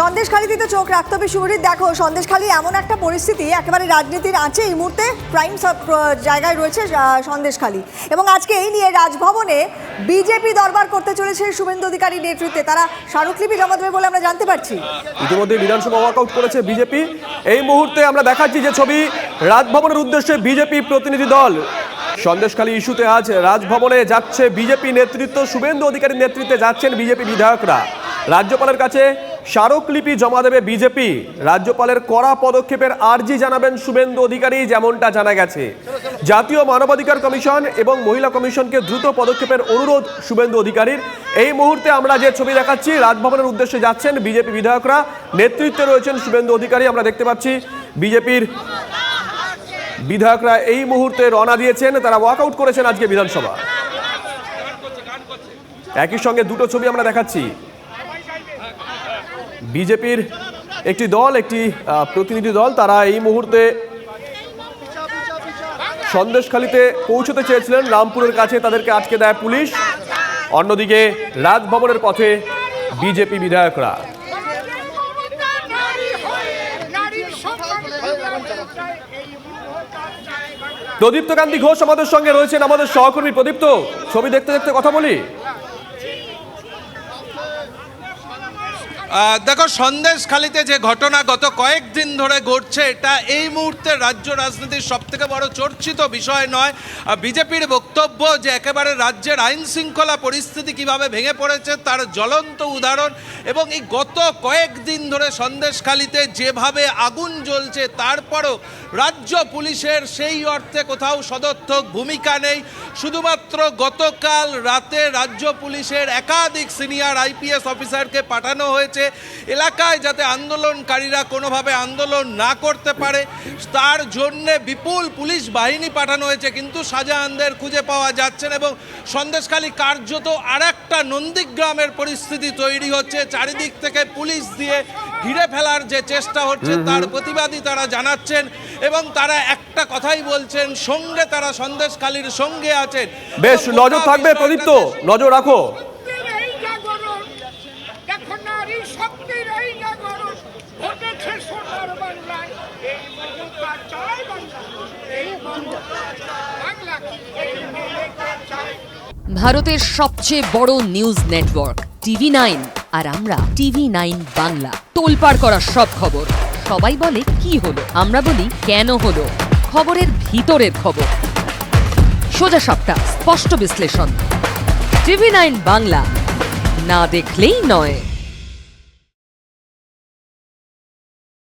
সন্দেশখালিতে চোখ রাখতে হবে শুভরিত দেখো, সন্দেশখালি এমন একটা পরিস্থিতি, একেবারে রাজনীতির আছে এই মুহূর্তে প্রাইম জায়গায় রয়েছে সন্দেশখালি। এবং আজকে এই নিয়ে রাজভবনে বিজেপি দরবার করতে চলেছে শুভেন্দু অধিকারী নেতৃত্বে। তারা স্মারকলিপি জমা দেবে বলে আমরা জানতে পারছি। ইতিমধ্যে বিধানসভা ওয়াকআউট করেছে বিজেপি। এই মুহূর্তে আমরা দেখাচ্ছি যে ছবি রাজভবনের উদ্দেশ্যে বিজেপি প্রতিনিধি দল। সন্দেশখালী ইস্যুতে আজ রাজভবনে যাচ্ছে বিজেপি নেতৃত্ব, শুভেন্দু অধিকারীর নেতৃত্বে যাচ্ছেন বিজেপি বিধায়করা। রাজ্যপালের কাছে স্মারকলিপি জমা দেবে বিজেপি। রাজ্যপালের কড়া পদক্ষেপের আর্জি জানাবেন শুভেন্দু অধিকারী, যেমনটা জানা গেছে। জাতীয় মানবাধিকার কমিশন এবং মহিলা কমিশনকে দ্রুত পদক্ষেপের অনুরোধ শুভেন্দু অধিকারীর। এই মুহূর্তে আমরা যে ছবি দেখাচ্ছি, রাজভবনের উদ্দেশ্যে যাচ্ছেন বিজেপি বিধায়করা। নেতৃত্বে রয়েছেন শুভেন্দু অধিকারী, আমরা দেখতে পাচ্ছি বিজেপির বিধায়করা এই মুহূর্তে রওনা দিয়েছেন। তারা ওয়াকআউট করেছেন আজকে বিধানসভা। একই সঙ্গে দুটো ছবি আমরা দেখাচ্ছি। বিজেপির একটি দল, একটি প্রতিনিধি দল, তারা এই মুহূর্তে সন্দেশখালিতে পৌঁছতে চেয়েছিলেন। রামপুরের কাছে তাদেরকে আটকে দেয় পুলিশ। অন্যদিকে রাজভবনের পথে বিজেপি বিধায়করা। প্রদীপ্ত কান্তি ঘোষ আমাদের সঙ্গে রয়েছেন। আমাদের সহকর্মী প্রদীপ্ত, ছবি দেখতে দেখতে কথা বলি। দেখো, সন্দেশখালিতে যে ঘটনা গত কয়েকদিন ধরে ঘটছে, এটা এই মুহূর্তে রাজ্য রাজনীতির সব থেকে বড় চর্চিত বিষয় নয়। বিজেপির বক্তব্য যে একেবারে রাজ্যের আইন শৃঙ্খলা পরিস্থিতি কীভাবে ভেঙে পড়েছে, তার জ্বলন্ত উদাহরণ এবং এই গত কয়েকদিন ধরে সন্দেশখালিতে যেভাবে আগুন জ্বলছে, তারপরও রাজ্য পুলিশের সেই অর্থে কোথাও সদর্থক ভূমিকা নেই। শুধুমাত্র গতকাল রাতে রাজ্য পুলিশের একাধিক সিনিয়র আইপিএস অফিসারকে পাঠানো হয়েছে। এলাকায় যাতে আন্দোলনকারীরা কোনোভাবে আন্দোলন না করতে পারে তার জন্যে বিপুল পুলিশ বাহিনী পাঠানো হয়েছে কিন্তু শাহজাহানদের খুঁজে পাওয়া যাচ্ছে না এবং সন্দেশখালী কার্যত আর একটা নন্দীগ্রামের পরিস্থিতি তৈরি হচ্ছে। চারিদিক থেকে পুলিশ দিয়ে ঘিরে ফেলার যে চেষ্টা হচ্ছে তার প্রতিবাদী তারা জানাচ্ছেন এবং তারা একটা কথাই বলছেন সঙ্গে তারা সন্দেশখালীর সঙ্গে আছেন। বেশ নজর থাকবে প্রদীপ্ত নজর রাখো। শক্তির এই জাগরণ ঘটেছে সোনার বাংলায়। এই মমতা চায় বাংলা। এই মমতা বাংলা ভারতের সবচেয়ে বড় নিউজ নেটওয়ার্ক, টিভি নাইন। আর আমরা টিভি নাইন বাংলা। তোলপাড় করা সব খবর। সবাই বলে, কি হলো? আমরা বলি, কেন হলো? খবরের ভিতরের খবর। সোজা সাপটা, স্পষ্ট বিশ্লেষণ। TV nine Bangla. না দেখলেই নয়।